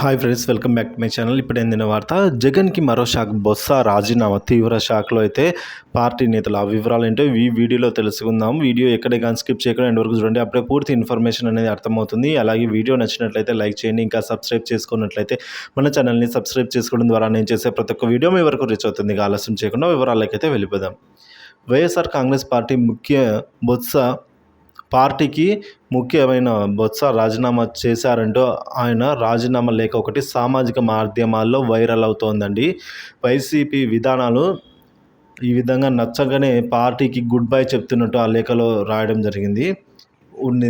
Hi friends welcome back to my channel ఇప్పుడు ఏందిన వార్త జగన్కి మరో షాక్ బొత్స రాజీనామా తీవ్ర షాక్లో అయితే పార్టీ నేతలు ఆ వివరాలు ఏంటో ఈ వీడియోలో తెలుసుకుందాం. వీడియో ఎక్కడే కానీ స్కిప్ చేయకుండా ఎండ్ వరకు చూడండి. అప్పుడే పూర్తి ఇన్ఫర్మేషన్ అనేది అర్థమవుతుంది. అలాగే వీడియో నచ్చినట్లయితే లైక్ చేయండి. ఇంకా సబ్స్క్రైబ్ చేసుకున్నట్లయితే మన ఛానల్ని సబ్స్క్రైబ్ చేసుకోవడం ద్వారా నేను చేసే ప్రతి ఒక్క వీడియో మీ వరకు రీచ్ అవుతుంది. ఆలస్యం చేయకుండా వివరాలకైతే వెళ్ళిపోదాం. వైఎస్ఆర్ కాంగ్రెస్ పార్టీ ముఖ్య బొత్స పార్టీకి ముఖ్యమైన బొత్స రాజీనామా చేశారంటూ ఆయన రాజీనామా లేఖ ఒకటి సామాజిక మాధ్యమాల్లో వైరల్ అవుతోందండి. వైసీపీ విధానాలు ఈ విధంగా నచ్చగానే పార్టీకి గుడ్ బై చెప్తున్నట్టు ఆ లేఖలో రాయడం జరిగింది. ఉండి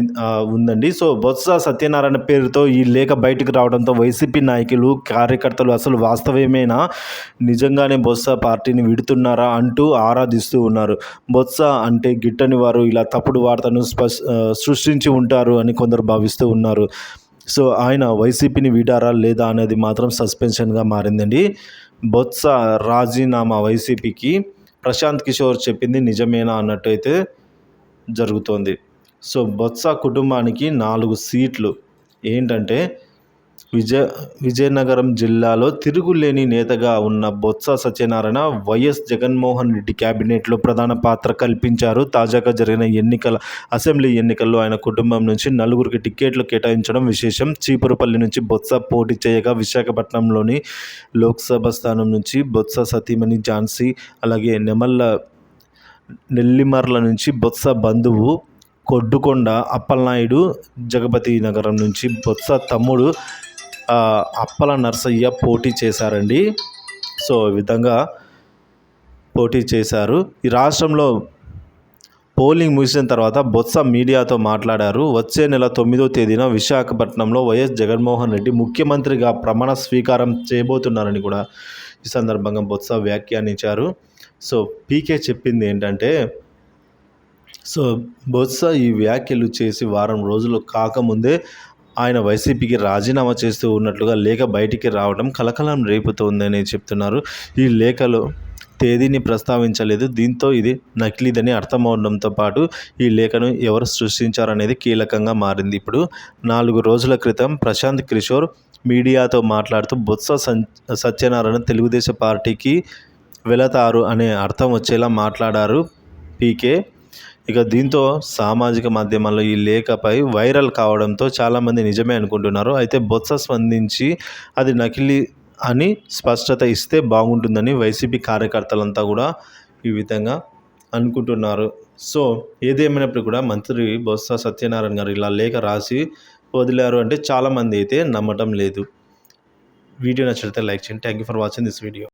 ఉందండి. సో బొత్స సత్యనారాయణ పేరుతో ఈ లేఖ బయటకు రావడంతో వైసీపీ నాయకులు కార్యకర్తలు అసలు వాస్తవమేనా? నిజంగానే బొత్స పార్టీని విడుతున్నారా అంటూ ఆరాధిస్తూ ఉన్నారు. బొత్స అంటే గిట్టని వారు ఇలా తప్పుడు వార్తను సృష్టించి ఉంటారు అని కొందరు భావిస్తూ ఉన్నారు. సో ఆయన వైసీపీని వీడారా లేదా అనేది మాత్రం సస్పెన్షన్గా మారిందండి. బొత్స రాజీనామా వైసీపీకి ప్రశాంత్ కిషోర్ చెప్పింది నిజమేనా అన్నట్టు అయితే జరుగుతోంది. సో బొత్స కుటుంబానికి నాలుగు సీట్లు. ఏంటంటే విజయ విజయనగరం జిల్లాలో తిరుగులేని నేతగా ఉన్న బొత్స సత్యనారాయణ వైఎస్ జగన్మోహన్ రెడ్డి క్యాబినెట్లో ప్రధాన పాత్ర కల్పించారు. తాజాగా జరిగిన ఎన్నికల అసెంబ్లీ ఎన్నికల్లో ఆయన కుటుంబం నుంచి నలుగురికి టిక్కెట్లు కేటాయించడం విశేషం. చీపురుపల్లి నుంచి బొత్స పోటీ చేయగా విశాఖపట్నంలోని లోక్సభ స్థానం నుంచి బొత్స సతీమణి ఝాన్సీ అలాగే నెమల్ల నెల్లిమర్ల నుంచి బొత్స బంధువు కొడ్డుకొండ అప్పలనాయుడు జగపతి నగరం నుంచి బొత్స తమ్ముడు అప్పల నర్సయ్య పోటీ చేశారండి. సో ఈ విధంగా పోటీ చేశారు. ఈ రాష్ట్రంలో పోలింగ్ ముగిసిన తర్వాత బొత్స మీడియాతో మాట్లాడారు. వచ్చే నెల తొమ్మిదో తేదీన విశాఖపట్నంలో వైఎస్ జగన్మోహన్ రెడ్డి ముఖ్యమంత్రిగా ప్రమాణ స్వీకారం చేయబోతున్నారని కూడా ఈ సందర్భంగా బొత్స వ్యాఖ్యానించారు. సో పీకే చెప్పింది ఏంటంటే సో బొత్స ఈ వ్యాఖ్యలు చేసి వారం రోజులు కాకముందే ఆయన వైసీపీకి రాజీనామా చేస్తూ ఉన్నట్లుగా లేఖ బయటికి రావడం కలకలం రేపుతోందని చెప్తున్నారు. ఈ లేఖలో తేదీని ప్రస్తావించలేదు. దీంతో ఇది నకిలీదని అర్థమవడంతో పాటు ఈ లేఖను ఎవరు సృష్టించారనేది కీలకంగా మారింది. ఇప్పుడు నాలుగు రోజుల క్రితం ప్రశాంత్ కిషోర్ మీడియాతో మాట్లాడుతూ బొత్స సత్యనారాయణ తెలుగుదేశం పార్టీకి వెళతారు అనే అర్థం వచ్చేలా మాట్లాడారు పీకే. ఇక దీంతో సామాజిక మాధ్యమాల్లో ఈ లేఖపై వైరల్ కావడంతో చాలామంది నిజమే అనుకుంటున్నారు. అయితే బొత్స స్పందించి అది నకిలీ అని స్పష్టత ఇస్తే బాగుంటుందని వైసీపీ కార్యకర్తలంతా కూడా ఈ విధంగా అనుకుంటున్నారు. సో ఏదేమైనప్పుడు కూడా మంత్రి బొత్స సత్యనారాయణ గారు ఇలా లేఖ రాసి వదిలారు అంటే చాలామంది అయితే నమ్మటం లేదు. వీడియో నచ్చితే లైక్ చేయండి. Thank you for watching this video